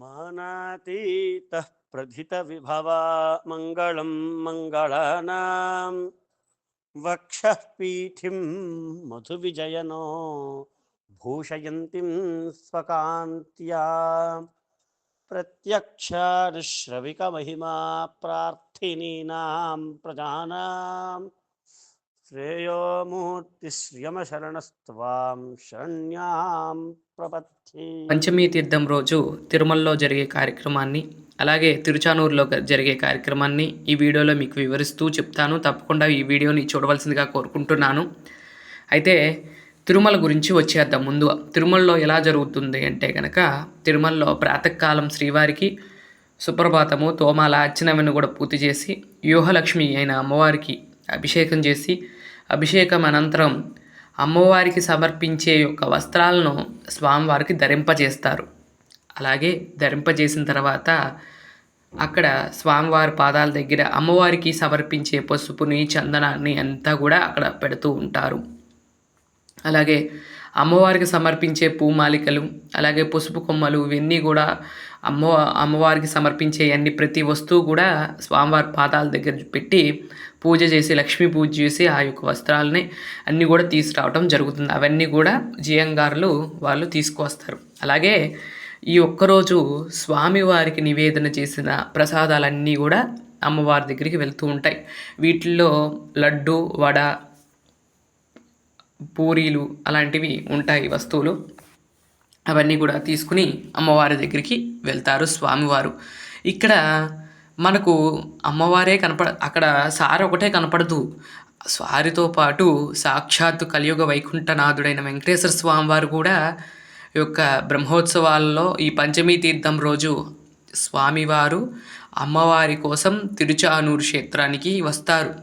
मानातीतः प्रथितविभवा मङ्गलं मङ्गलानां वक्षः पीठिं मधुविजयनो भूषयन्तीं स्वकान्त्या। प्रत्यक्षानुश्रविकमहिमा प्रार्थिनीनां प्रजानाम् శ్రేయోమూర్తిశ్రియమశరణస్వాం శరణ్యాం ప్రపత్తి. పంచమీ తీర్థం రోజు తిరుమలలో జరిగే కార్యక్రమాన్ని అలాగే తిరుచానూరులో జరిగే కార్యక్రమాన్ని ఈ వీడియోలో మీకు వివరిస్తూ చెప్తాను. తప్పకుండా ఈ వీడియోని చూడవలసిందిగా కోరుకుంటున్నాను. అయితే తిరుమల గురించి వచ్చేద్దాం ముందు. తిరుమలలో ఎలా జరుగుతుంది అంటే కనుక తిరుమలలో ప్రాతకాలం శ్రీవారికి సుప్రభాతము తోమాల అర్చనవెను కూడా పూర్తి చేసి వ్యూహలక్ష్మి అయిన అమ్మవారికి అభిషేకం చేసి అభిషేకం అనంతరం అమ్మవారికి సమర్పించే యొక్క వస్త్రాలను స్వామివారికి ధరింపజేస్తారు. అలాగే ధరింపజేసిన తర్వాత అక్కడ స్వామివారి పాదాల దగ్గర అమ్మవారికి సమర్పించే పసుపుని చందనాన్ని అంతా కూడా అక్కడ పెడుతూ ఉంటారు. అలాగే అమ్మవారికి సమర్పించే పూమాలికలు అలాగే పసుపు కొమ్మలు ఇవన్నీ కూడా అమ్మ అమ్మవారికి సమర్పించే అన్ని ప్రతి వస్తువు కూడా స్వామివారి పాదాల దగ్గర పెట్టి పూజ చేసి లక్ష్మీ పూజ చేసి ఆ యొక్క వస్త్రాలని అన్నీ కూడా తీసుకురావటం జరుగుతుంది. అవన్నీ కూడా జియంగారులు వాళ్ళు తీసుకువస్తారు. అలాగే ఈ ఒక్కరోజు స్వామివారికి నివేదన చేసిన ప్రసాదాలన్నీ కూడా అమ్మవారి దగ్గరికి వెళ్తూ ఉంటాయి. వీటిల్లో లడ్డు వడ పూరీలు అలాంటివి ఉంటాయి వస్తువులు. అవన్నీ కూడా తీసుకుని అమ్మవారి దగ్గరికి వెళ్తారు స్వామివారు. ఇక్కడ మనకు అమ్మవారే కనపడ అక్కడ సార్ ఒకటే కనపడదు. సారితో పాటు సాక్షాత్తు కలియుగ వైకుంఠనాథుడైన వెంకటేశ్వర స్వామివారు కూడా ఈ యొక్క బ్రహ్మోత్సవాల్లో ఈ పంచమీ తీర్థం రోజు స్వామివారు అమ్మవారి కోసం తిరుచానూరు క్షేత్రానికి వస్తారు.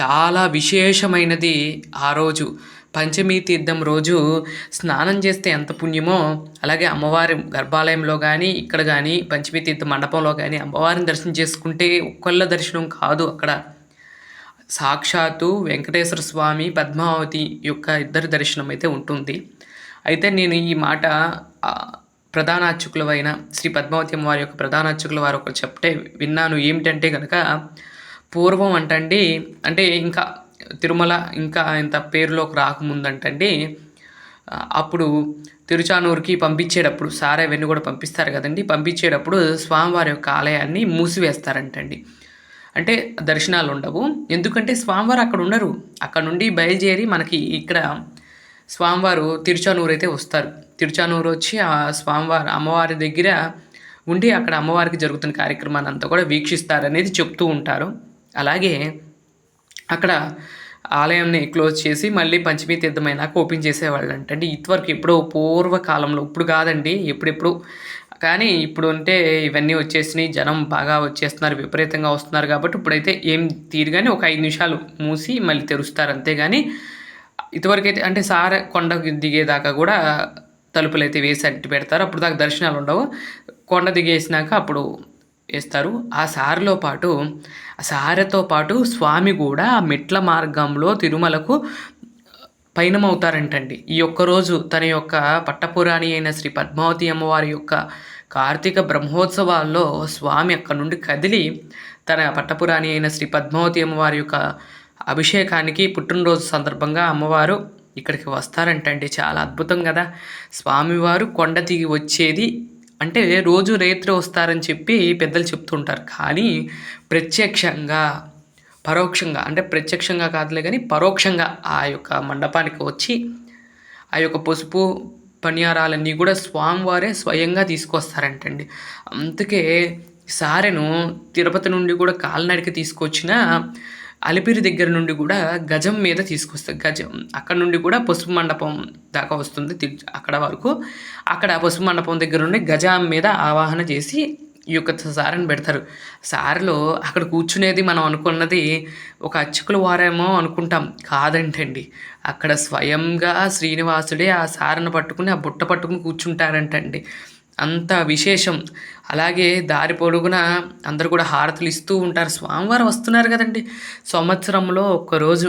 చాలా విశేషమైనది ఆ రోజు. పంచమీ తీర్థం రోజు స్నానం చేస్తే ఎంత పుణ్యమో అలాగే అమ్మవారి గర్భాలయంలో కానీ ఇక్కడ కానీ పంచమీ తీర్థ మండపంలో కానీ అమ్మవారిని దర్శనం చేసుకుంటే ఒక్కళ్ళ దర్శనం కాదు అక్కడ. సాక్షాత్తు వెంకటేశ్వర స్వామి పద్మావతి యొక్క ఇద్దరి దర్శనం అయితే ఉంటుంది. అయితే నేను ఈ మాట ప్రధాన అర్చకులవైన శ్రీ పద్మావతి అమ్మవారి యొక్క ప్రధాన అర్చకుల వారు ఒకరు చెప్తే విన్నాను. ఏమిటంటే కనుక పూర్వం అంటండి అంటే ఇంకా తిరుమల ఇంకా ఇంత పేరులోకి రాకముందంటండి. అప్పుడు తిరుచానూరుకి పంపించేటప్పుడు సారే వెన్ను కూడా పంపిస్తారు కదండి. పంపించేటప్పుడు స్వామివారి యొక్క ఆలయాన్ని మూసివేస్తారంటండి. అంటే దర్శనాలు ఉండవు ఎందుకంటే స్వామివారు అక్కడ ఉండరు. అక్కడ నుండి బయలుదేరి మనకి ఇక్కడ స్వామివారు తిరుచానూరు అయితే వస్తారు. తిరుచానూరు వచ్చి ఆ స్వామివారు అమ్మవారి దగ్గర ఉండి అక్కడ అమ్మవారికి జరుగుతున్న కార్యక్రమాన్ని అంతా కూడా వీక్షిస్తారనేది చెప్తూ ఉంటారు. అలాగే అక్కడ ఆలయాన్ని క్లోజ్ చేసి మళ్ళీ పంచమి తీర్థమైనాక ఓపెన్ చేసేవాళ్ళు అంటే ఇదివరకు ఎప్పుడో పూర్వకాలంలో ఇప్పుడు కాదండి ఎప్పుడెప్పుడు. కానీ ఇప్పుడు అంటే ఇవన్నీ వచ్చేసినాయి జనం బాగా వచ్చేస్తున్నారు విపరీతంగా వస్తున్నారు కాబట్టి ఇప్పుడైతే ఏం తీరుగానే ఒక ఐదు నిమిషాలు మూసి మళ్ళీ తెరుస్తారు అంతేగాని ఇదివరకైతే అంటే సార కొండ దిగేదాకా కూడా తలుపులు అయితే వేసి అట్టి పెడతారు. అప్పుడు దాకా దర్శనాలు ఉండవు. కొండ దిగేసినాక అప్పుడు వేస్తారు ఆ సారలో పాటు ఆ పాటు స్వామి కూడా ఆ మెట్ల మార్గంలో తిరుమలకు పయనమవుతారంటండి. ఈ ఒక్కరోజు తన యొక్క పట్టపురాణి అయిన శ్రీ పద్మావతి అమ్మవారి యొక్క కార్తీక బ్రహ్మోత్సవాల్లో స్వామి అక్కడ నుండి కదిలి తన పట్టపురాణి అయిన శ్రీ పద్మావతి అమ్మవారి యొక్క అభిషేకానికి పుట్టినరోజు సందర్భంగా అమ్మవారు ఇక్కడికి వస్తారంటండి. చాలా అద్భుతం కదా! స్వామివారు కొండ దిగి వచ్చేది అంటే రోజు రేత్రి వస్తారని చెప్పి పెద్దలు చెప్తుంటారు. కానీ ప్రత్యక్షంగా పరోక్షంగా అంటే ప్రత్యక్షంగా కాదులే కానీ పరోక్షంగా ఆ యొక్క మండపానికి వచ్చి ఆ యొక్క పసుపు పనియారాలన్నీ కూడా స్వామివారే స్వయంగా తీసుకొస్తారంటండి. అందుకే సారెను తిరుపతి నుండి కూడా కాలినడక తీసుకొచ్చిన అలిపిరి దగ్గర నుండి కూడా గజం మీద తీసుకొస్తారు. గజం. అక్కడ నుండి కూడా పసుపు మండపం దాకా వస్తుంది అక్కడ వరకు. అక్కడ పసుపు మండపం దగ్గర నుండి గజం మీద ఆవాహన చేసి ఈ యొక్క సారని పెడతారు. సారలో అక్కడ కూర్చునేది మనం అనుకున్నది ఒక అర్చకుల వారేమో అనుకుంటాం. కాదంటండి. అక్కడ స్వయంగా శ్రీనివాసుడే ఆ సారను పట్టుకుని ఆ బుట్ట పట్టుకుని కూర్చుంటారంటండి. అంత విశేషం. అలాగే దారి పొడుగున అందరూ కూడా హారతులు ఇస్తూ ఉంటారు. స్వామివారు వస్తున్నారు కదండి. సంవత్సరంలో ఒక్కరోజు.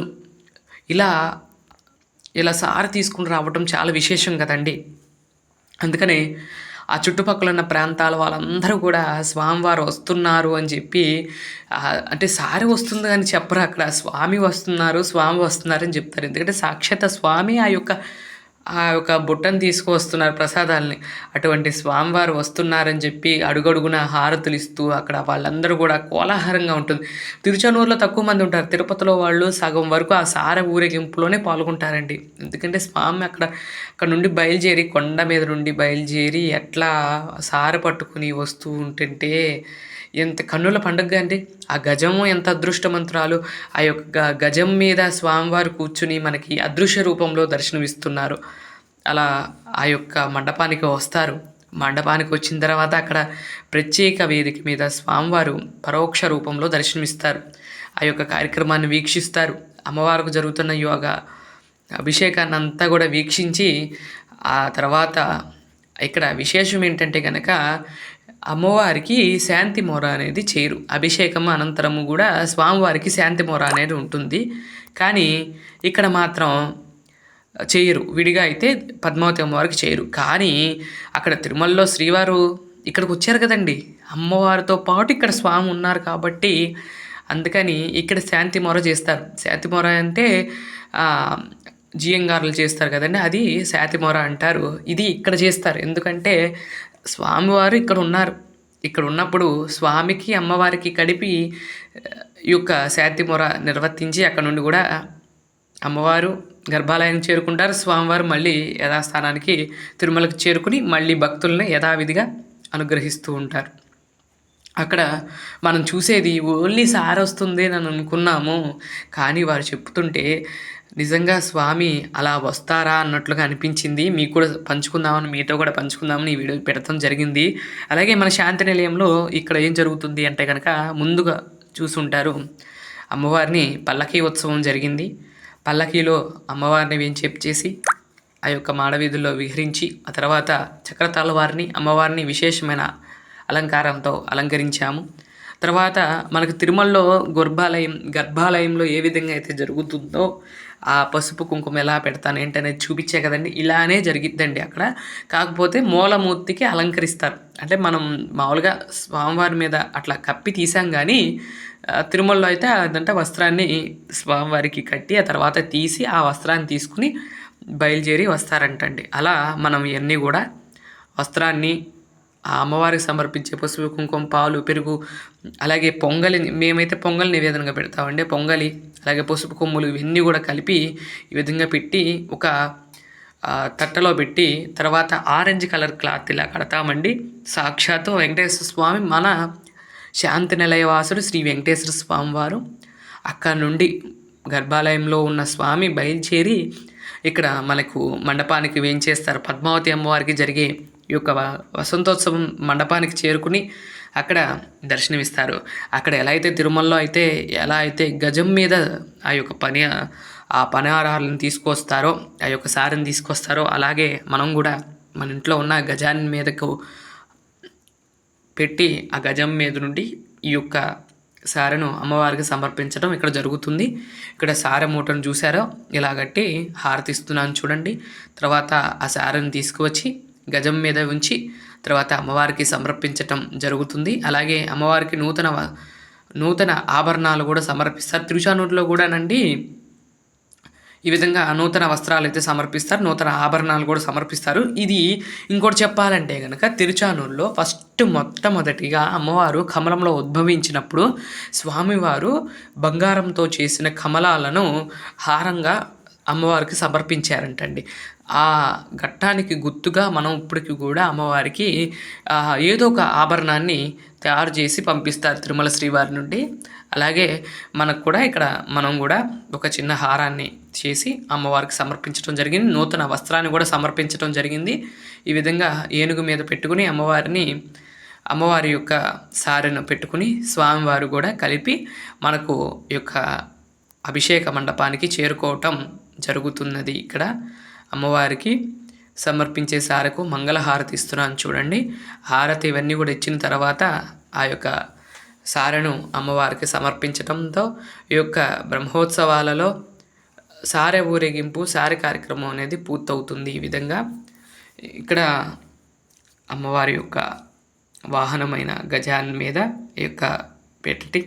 ఇలా ఇలా సారి తీసుకుని రావటం చాలా విశేషం కదండి. అందుకని ఆ చుట్టుపక్కల ఉన్న ప్రాంతాల వాళ్ళందరూ కూడా స్వామివారు వస్తున్నారు అని చెప్పి అంటే సారి వస్తుంది అని చెప్పరు అక్కడ. స్వామి వస్తున్నారు స్వామి వస్తున్నారు అని చెప్తారు. ఎందుకంటే సాక్షాత్ స్వామి ఆ యొక్క ఆ యొక్క బుట్టను తీసుకువస్తున్నారు ప్రసాదాలని. అటువంటి స్వామివారు వస్తున్నారని చెప్పి అడుగడుగున హారతులు ఇస్తూ అక్కడ వాళ్ళందరూ కూడా కోలాహలంగా ఉంటుంది. తిరుచనూరులో తక్కువ మంది ఉంటారు. తిరుపతిలో వాళ్ళు సగం వరకు ఆ సార ఊరేగింపులోనే పాల్గొంటారండి. ఎందుకంటే స్వామి అక్కడ అక్కడ నుండి బయలుదేరి కొండ మీద నుండి బయలుదేరి ఎట్లా సార పట్టుకుని వస్తూ ఉంటుంటే ఎంత కన్నుల పండుగ అండి. ఆ గజము ఎంత అదృష్టమంతురాలు. ఆ యొక్క గజం మీద స్వామివారు కూర్చుని మనకి అదృశ్య రూపంలో దర్శనమిస్తున్నారు. అలా ఆ యొక్క మండపానికి వస్తారు. మండపానికి వచ్చిన తర్వాత అక్కడ ప్రత్యేక వేదిక మీద స్వామివారు పరోక్ష రూపంలో దర్శనమిస్తారు. ఆ యొక్క కార్యక్రమాన్ని వీక్షిస్తారు. అమ్మవారికి జరుగుతున్న యోగా అభిషేకాన్ని అంతా కూడా వీక్షించి ఆ తర్వాత ఇక్కడ విశేషం ఏంటంటే కనుక అమ్మవారికి శాంతి మొర అనేది చేయరు అభిషేకం అనంతరము కూడా స్వామివారికి శాంతి మొర అనేది ఉంటుంది. కానీ ఇక్కడ మాత్రం చేయరు. విడిగా అయితే పద్మావతి అమ్మవారికి చేయరు. కానీ అక్కడ తిరుమలలో శ్రీవారు ఇక్కడికి వచ్చారు కదండి. అమ్మవారితో పాటు ఇక్కడ స్వామి ఉన్నారు కాబట్టి అందుకని ఇక్కడ శాంతి మొర చేస్తారు. శాంతి మొర అంటే జియంగారులు చేస్తారు కదండి. అది శాతి మొర అంటారు. ఇది ఇక్కడ చేస్తారు. ఎందుకంటే స్వామివారు ఇక్కడ ఉన్నారు. ఇక్కడ ఉన్నప్పుడు స్వామికి అమ్మవారికి కలిపి ఈ యొక్క శాతి మొర నిర్వర్తించి అక్కడ నుండి కూడా అమ్మవారు గర్భాలయం చేరుకుంటారు. స్వామివారు మళ్ళీ యథాస్థానానికి తిరుమలకు చేరుకుని మళ్ళీ భక్తుల్ని యథావిధిగా అనుగ్రహిస్తూ ఉంటారు. అక్కడ మనం చూసేది ఓన్లీ సార్ వస్తుంది అని అనుకున్నాము. కానీ వారు చెప్తుంటే నిజంగా స్వామి అలా వస్తారా అన్నట్లుగా అనిపించింది. మీకు కూడా పంచుకుందామని మీతో కూడా పంచుకుందామని ఈ వీడియో పెడతాం జరిగింది. అలాగే మన శాంతి నిలయంలో ఇక్కడ ఏం జరుగుతుంది అంటే కనుక ముందుగా చూసుంటారు. అమ్మవారిని పల్లకీ ఉత్సవం జరిగింది. పల్లకీలో అమ్మవారిని వేంచేపు చేసి ఆ యొక్క మాడవీధుల్లో విహరించి ఆ తర్వాత చక్రతాళ వారిని అమ్మవారిని విశేషమైన అలంకారంతో అలంకరించాము. తర్వాత మనకు తిరుమలలో గర్భాలయం గర్భాలయంలో ఏ విధంగా అయితే జరుగుతుందో ఆ పసుపు కుంకుమ ఎలా పెడతాను ఏంటనేది చూపించే కదండి. ఇలానే జరిగిద్దండి అక్కడ. కాకపోతే మూలమూర్తికి అలంకరిస్తారు. అంటే మనం మామూలుగా స్వామివారి మీద అట్లా కప్పి తీసాం కానీ తిరుమలలో అయితే అదంటే వస్త్రాన్ని స్వామివారికి కట్టి ఆ తర్వాత తీసి ఆ వస్త్రాన్ని తీసుకుని బయలుదేరి వస్తారంటండి. అలా మనం ఇవన్నీ కూడా వస్త్రాన్ని ఆ అమ్మవారికి సమర్పించే పసుపు కుంకుమ పాలు పెరుగు అలాగే పొంగలి మేమైతే పొంగల్ నివేదనగా పెడతామండి. పొంగలి అలాగే పసుపు కొమ్ములు ఇవన్నీ కూడా కలిపి ఈ విధంగా పెట్టి ఒక తట్టలో పెట్టి తర్వాత ఆరెంజ్ కలర్ క్లాత్ ఇలా కడతామండి. సాక్షాత్తు వెంకటేశ్వర స్వామి మన శాంతి నిలయవాసుడు శ్రీ వెంకటేశ్వర స్వామి వారు. అక్కడ నుండి గర్భాలయంలో ఉన్న స్వామి బయలుచేరి ఇక్కడ మనకు మండపానికి వేయించేస్తారు పద్మావతి అమ్మవారికి జరిగే ఈ యొక్క వసంతోత్సవం మండపానికి చేరుకుని అక్కడ దర్శనమిస్తారు. అక్కడ ఎలా అయితే తిరుమలలో అయితే ఎలా అయితే గజం మీద ఆ యొక్క పని ఆ పనిహారాలను తీసుకొస్తారో ఆ యొక్క సారిని తీసుకొస్తారో అలాగే మనం కూడా మన ఇంట్లో ఉన్న గజాన్ని మీదకు పెట్టి ఆ గజం మీద నుండి ఈ యొక్క సారను అమ్మవారికి సమర్పించడం ఇక్కడ జరుగుతుంది. ఇక్కడ సారె మూటను చూసారో ఇలా కట్టి హారతిస్తున్నాను చూడండి. తర్వాత ఆ సారని తీసుకువచ్చి గజం మీద ఉంచి తర్వాత అమ్మవారికి సమర్పించటం జరుగుతుంది. అలాగే అమ్మవారికి నూతన నూతన ఆభరణాలు కూడా సమర్పిస్తారు. తిరుచానూరులో కూడానండి ఈ విధంగా నూతన వస్త్రాలు అయితే సమర్పిస్తారు. నూతన ఆభరణాలు కూడా సమర్పిస్తారు. ఇది ఇంకోటి చెప్పాలంటే కనుక తిరుచానూరులో ఫస్ట్ మొట్టమొదటిగా అమ్మవారు కమలంలో ఉద్భవించినప్పుడు స్వామివారు బంగారంతో చేసిన కమలాలను హారంగా అమ్మవారికి సమర్పించారంటండి. ఆ ఘట్టానికి గుర్తుగా మనం ఇప్పటికి కూడా అమ్మవారికి ఏదో ఒక ఆభరణాన్ని తయారు చేసి పంపిస్తారు తిరుమల శ్రీవారి నుండి. అలాగే మనకు కూడా ఇక్కడ మనం కూడా ఒక చిన్న హారాన్ని చేసి అమ్మవారికి సమర్పించడం జరిగింది. నూతన వస్త్రాన్ని కూడా సమర్పించడం జరిగింది. ఈ విధంగా ఏనుగు మీద పెట్టుకుని అమ్మవారిని అమ్మవారి యొక్క సారెను పెట్టుకుని స్వామివారు కూడా కలిపి మనకు యొక్క అభిషేక మండపానికి చేరుకోవటం జరుగుతున్నది ఇక్కడ. అమ్మవారికి సమర్పించే సారకు మంగళహారతి ఇస్తున్నాను చూడండి. హారతి ఇవన్నీ కూడా ఇచ్చిన తర్వాత ఆ యొక్క సారెను అమ్మవారికి సమర్పించడంతో ఈ యొక్క బ్రహ్మోత్సవాలలో సారె ఊరేగింపు సారె కార్యక్రమం అనేది పూర్తవుతుంది ఈ విధంగా. ఇక్కడ అమ్మవారి యొక్క వాహనమైన గజాన్ మీద ఈ యొక్క పెట్టి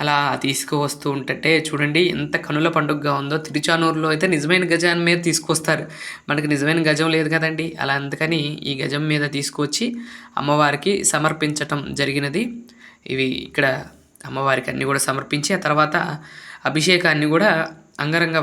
అలా తీసుకువస్తూ ఉంటే చూడండి ఎంత కనుల పండుగగా ఉందో. తిరుచానూరులో అయితే నిజమైన గజాన్ని మీద తీసుకొస్తారు. మనకి నిజమైన గజం లేదు కదండి. అలా అందుకని ఈ గజం మీద తీసుకొచ్చి అమ్మవారికి సమర్పించటం జరిగినది. ఇవి ఇక్కడ అమ్మవారికి అన్నీ కూడా సమర్పించి ఆ తర్వాత అభిషేకాన్ని కూడా అంగరంగ